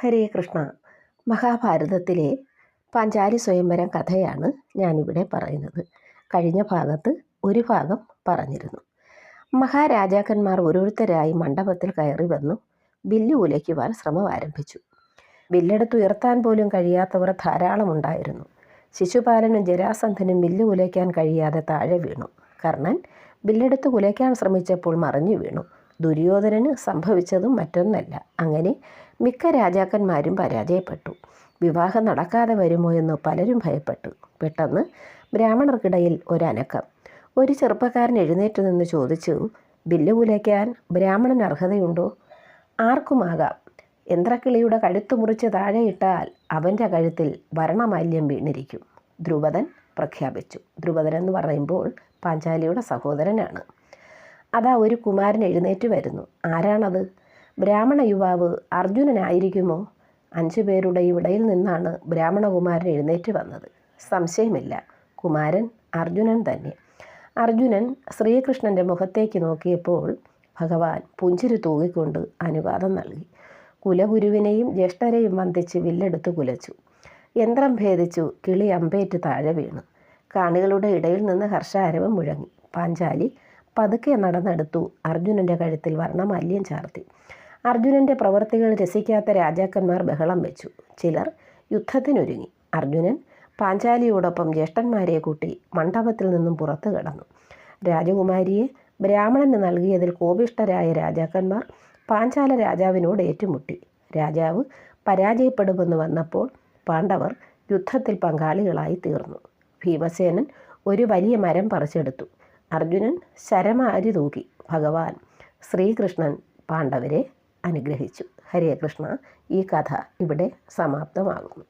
ഹരേ കൃഷ്ണ. മഹാഭാരതത്തിലെ പാഞ്ചാലി സ്വയംവരം കഥയാണ് ഞാനിവിടെ പറയുന്നത്. കഴിഞ്ഞ ഭാഗത്ത് ഒരു ഭാഗം പറഞ്ഞിരുന്നു. മഹാരാജാക്കന്മാർ ഓരോരുത്തരായി മണ്ഡപത്തിൽ കയറി വന്നു. ബില്ല് ഉലയ്ക്കുവാൻ ശ്രമം ആരംഭിച്ചു. ബില്ലെടുത്തുയർത്താൻ പോലും കഴിയാത്തവർ ധാരാളം ഉണ്ടായിരുന്നു. ശിശുപാലനും ജരാസന്ധനും ബില്ല് ഉലയ്ക്കാൻ കഴിയാതെ താഴെ വീണു. കർണൻ ബില്ലെടുത്ത് ഉലയ്ക്കാൻ ശ്രമിച്ചപ്പോൾ മറിഞ്ഞു വീണു. ദുര്യോധനന് സംഭവിച്ചതും മറ്റൊന്നല്ല. അങ്ങനെ മിക്ക രാജാക്കന്മാരും പരാജയപ്പെട്ടു. വിവാഹം നടക്കാതെ വരുമോ എന്ന് പലരും ഭയപ്പെട്ടു. പെട്ടെന്ന് ബ്രാഹ്മണർക്കിടയിൽ ഒരനക്കം. ഒരു ചെറുപ്പക്കാരൻ എഴുന്നേറ്റ് നിന്ന് ചോദിച്ചു ബില്ല് കുലയ്ക്കാൻ ബ്രാഹ്മണന് അർഹതയുണ്ടോ? ആർക്കുമാകാം? യന്ത്രക്കിളിയുടെ കഴുത്ത് മുറിച്ച് താഴെയിട്ടാൽ അവന്റെ കഴുത്തിൽ ഭരണമാല്യം വീണിരിക്കും. ധ്രുപദൻ പ്രഖ്യാപിച്ചു. ധ്രുപദൻ എന്ന് പറയുമ്പോൾ പാഞ്ചാലിയുടെ സഹോദരനാണ്. അതാ ഒരു കുമാരൻ എഴുന്നേറ്റ് വരുന്നു. ആരാണത്? ബ്രാഹ്മണ യുവാവ് അർജുനനായിരിക്കുമോ? അഞ്ചു പേരുടെ ഇവിടയിൽ നിന്നാണ് ബ്രാഹ്മണകുമാരൻ എഴുന്നേറ്റ് വന്നത്. സംശയമില്ല. കുമാരൻ അർജുനൻ തന്നെ. അർജുനൻ ശ്രീകൃഷ്ണന്റെ മുഖത്തേക്ക് നോക്കിയപ്പോൾ ഭഗവാൻ പുഞ്ചിരി തൂകിക്കൊണ്ട് അനുവാദം നൽകി. കുലഗുരുവിനെയും ജ്യേഷ്ഠരെയും വന്ദിച്ച് വില്ലെടുത്ത് കുലച്ചു. യന്ത്രം ഭേദിച്ചു കിളി അമ്പേറ്റ് താഴെ വീണു. കാണികളുടെ ഇടയിൽ നിന്ന് ഹർഷാരവം മുഴങ്ങി. പാഞ്ചാലി പതുക്കെ നടന്നെടുത്തു അർജുനന്റെ കഴുത്തിൽ വർണമാല്യം ചാർത്തി. അർജുനന്റെ പ്രവൃത്തികൾ രസിക്കാത്ത രാജാക്കന്മാർ ബഹളം വെച്ചു. ചിലർ യുദ്ധത്തിനൊരുങ്ങി. അർജുനൻ പാഞ്ചാലിയോടൊപ്പം ജ്യേഷ്ഠന്മാരെ കൂട്ടി മണ്ഡപത്തിൽ നിന്നും പുറത്തു കടന്നു. രാജകുമാരിയെ ബ്രാഹ്മണന് നൽകിയതിൽ കോപിഷ്ടരായ രാജാക്കന്മാർ പാഞ്ചാല രാജാവിനോട് ഏറ്റുമുട്ടി. രാജാവ് പരാജയപ്പെടുമെന്ന് വന്നപ്പോൾ പാണ്ഡവർ യുദ്ധത്തിൽ പങ്കാളികളായി തീർന്നു. ഭീമസേനൻ ഒരു വലിയ മരം പറിച്ചെടുത്തു. അർജുനൻ ശരമാരി തൂക്കി ഭഗവാൻ ശ്രീകൃഷ്ണൻ പാണ്ഡവരെ അനുഗ്രഹിച്ചു. ഹരേ കൃഷ്ണ. ഈ കഥ ഇവിടെ സമാപ്തമാകുന്നു.